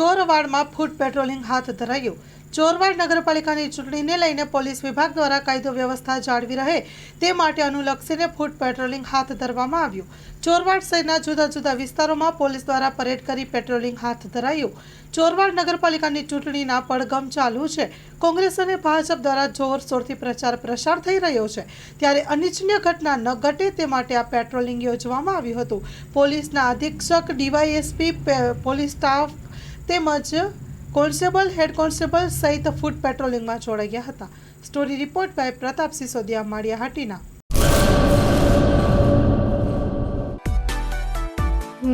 ચોરવાડમાં food patrolling હાથ ધરાયું. ચોરવાડ નગરપાલિકાની ચૂંટણીને લઈને પોલીસ વિભાગ દ્વારા કાયદો વ્યવસ્થા જાળવી રહે તે માટે અનુલક્ષીને ફૂડ પેટ્રોલિંગ હાથ ધરવામાં આવ્યું. ચોરવાડ શહેરના જુદા જુદા વિસ્તારોમાં પોલીસ દ્વારા પરેડ કરી પેટ્રોલિંગ હાથ ધરાયું. ચોરવાડ નગરપાલિકાની ચૂંટણીના પડગમ ચાલુ છે. કોંગ્રેસ અને ભાજપ દ્વારા જોરશોરથી પ્રચાર પ્રસાર થઈ રહ્યો છે. ત્યારે અનિચ્છનીય ઘટના ન ઘટે તે માટે આ પેટ્રોલિંગ યોજવામાં આવ્યું હતું. પોલીસના અધિક્ષક ડીવાયએસપી પોલીસ સ્ટાફ તેમજ કોન્સ્ટેબલ હેડ કોન્સ્ટેબલ સહિત ફૂડ પેટ્રોલિંગમાં જોડાયા હતા. Story report by Pratap Sisodia Maliya Hatina.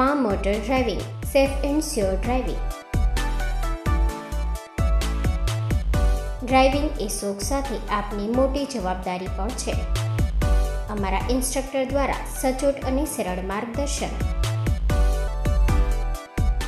મા motor driving, safe and sure driving. Driving એ શોખ સાથે આપની મોટી જવાબદારી પણ છે. અમારા ઇન્સ્ટ્રક્ટર દ્વારા સચોટ અને સરળ માર્ગદર્શન